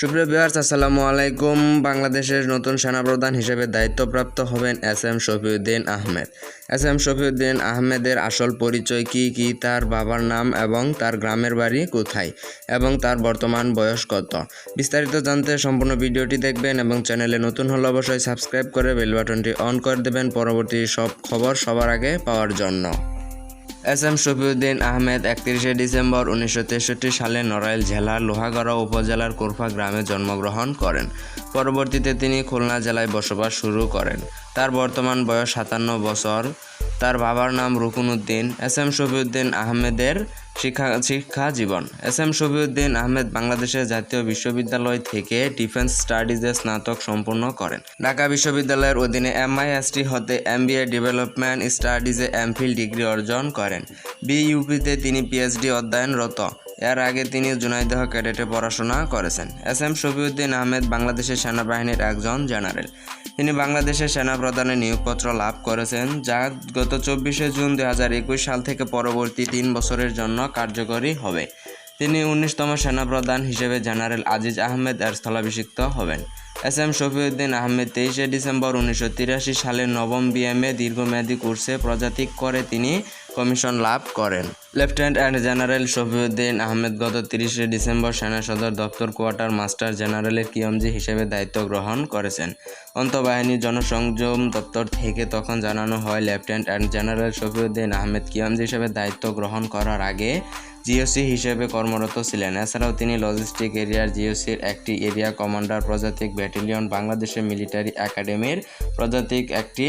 সুপ্রিয় বিহার্স আসসালামু আলাইকুম। বাংলাদেশের নতুন সেনাপ্রধান হিসেবে দায়িত্বপ্রাপ্ত হবেন S M Shafiuddin Ahmed. S M Shafiuddin আহমেদের আসল পরিচয় কি কি, তার বাবার নাম এবং তার গ্রামের বাড়ি কোথায় এবং তার বর্তমান বয়স কত? বিস্তারিত জানতে সম্পূর্ণ ভিডিওটি দেখবেন এবং চ্যানেলে নতুন হলে অবশ্যই সাবস্ক্রাইব করে বেল বাটনটি অন করে দেবেন। পরবর্তী সব খবর সবার আগে পাওয়ার জন্য। এস এম শফিউদ্দিন আহমেদ একত্রিশে ডিসেম্বর উনিশশো তেষট্টি সালে নড়াইল জেলার লোহাগড়া উপজেলার কোরফা গ্রামে জন্মগ্রহণ করেন। পরবর্তীতে তিনি খুলনা জেলায় বসবাস শুরু করেন। তার বর্তমান বয়স সাতান্ন বছর। তার বাবার নাম রুকুনউদ্দিন, এস এম শফিউদ্দিন আহমেদের শিক্ষা শিক্ষা জীবন। এস এম শফিউদ্দিন আহমেদ বাংলাদেশের জাতীয় বিশ্ববিদ্যালয় থেকে ডিফেন্স স্টাডিজে স্নাতক সম্পূর্ণ করেন। ঢাকা বিশ্ববিদ্যালয়ের অধীনে এমআইএসটি হতে এমবিএ ডেভেলপমেন্ট স্টাডিজে এমফিল ডিগ্রি অর্জন করেন। বিইউপিতে তিনি পিএইচডি অধ্যয়নরত। এর আগে তিনি জুনাইদহ ক্যাডেটে পড়াশোনা করেছেন। এস এম শফিউদ্দিন আহমেদ বাংলাদেশের সেনাবাহিনীর একজন জেনারেল। তিনি বাংলাদেশের সেনাপ্রধানের নিয়োগপত্র লাভ করেছেন, যা গত চব্বিশে জুন দুই হাজার একুশ সাল থেকে পরবর্তী তিন বছরের জন্য কার্যকরী হবে। তিনি উনিশতম সেনাপ্রধান হিসেবে জেনারেল আজিজ আহমেদ এর স্থলাভিষিক্ত হবেন। এস এম শফিউদ্দিন আহমেদ তেইশে ডিসেম্বর উনিশশো তিরাশি সালে নবম বিএমএ দীর্ঘমেয়াদী কোর্সে প্রজাতিক করে তিনি কমিশন লাভ করেন। Lieutenant and general Shafiuddin Ahmed গত তিরিশে ডিসেম্বর সেনা সদর দপ্তর কোয়ার্টার মাস্টার জেনারেলের কিয়মজি হিসেবে দায়িত্ব গ্রহণ করেছেন। অন্তঃবাহিনী জনসংযম দপ্তর থেকে তখন জানানো হয়, lieutenant and general Shafiuddin Ahmed কিয়মজি হিসেবে দায়িত্ব গ্রহণ করার আগে জিওসি হিসেবে কর্মরত ছিলেন। এছাড়াও তিনি লজিস্টিক এরিয়ার জিওসির একটি এরিয়া কমান্ডার প্রজাতিক ব্যাটালিয়ন বাংলাদেশের মিলিটারি একাডেমির প্রজাতিক একটি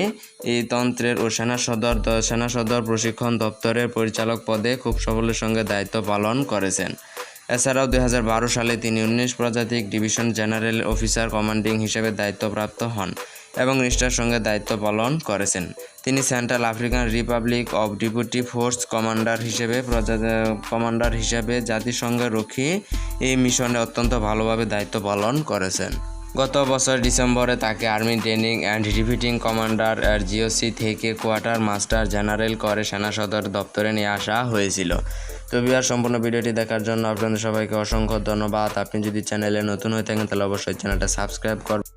তন্ত্রের ও সেনা সদর সেনা সদর প্রশিক্ষণ দপ্তরের পরিচালক পদে খুব সফলের সঙ্গে দায়িত্ব পালন করেছেন। এছাড়াও দু হাজার বারো সালে তিনি উনিশ প্রজাতিক ডিভিশন জেনারেল অফিসার কমান্ডিং হিসেবে দায়িত্বপ্রাপ্ত হন এবং নিষ্ঠার সঙ্গে দায়িত্ব পালন করেছেন। তিনি Central African Republic of deputy force commander হিসেবে প্রজা কমান্ডার হিসেবে জাতিসংঘের রক্ষী এই মিশনে অত্যন্ত ভালোভাবে দায়িত্ব পালন করেছেন। গত বছর ডিসেম্বরে তাকে army training and repeating commander R GOC থেকে কোয়ার্টার মাস্টার জেনারেল করে সেনা সদর দপ্তরে নিয়ে আসা হয়েছিল। তো আর সম্পূর্ণ ভিডিওটি দেখার জন্য আপনাদের সবাইকে অসংখ্য ধন্যবাদ। আপনি যদি চ্যানেলে নতুন হয়ে থাকেন, তাহলে অবশ্যই চ্যানেলটা সাবস্ক্রাইব করবেন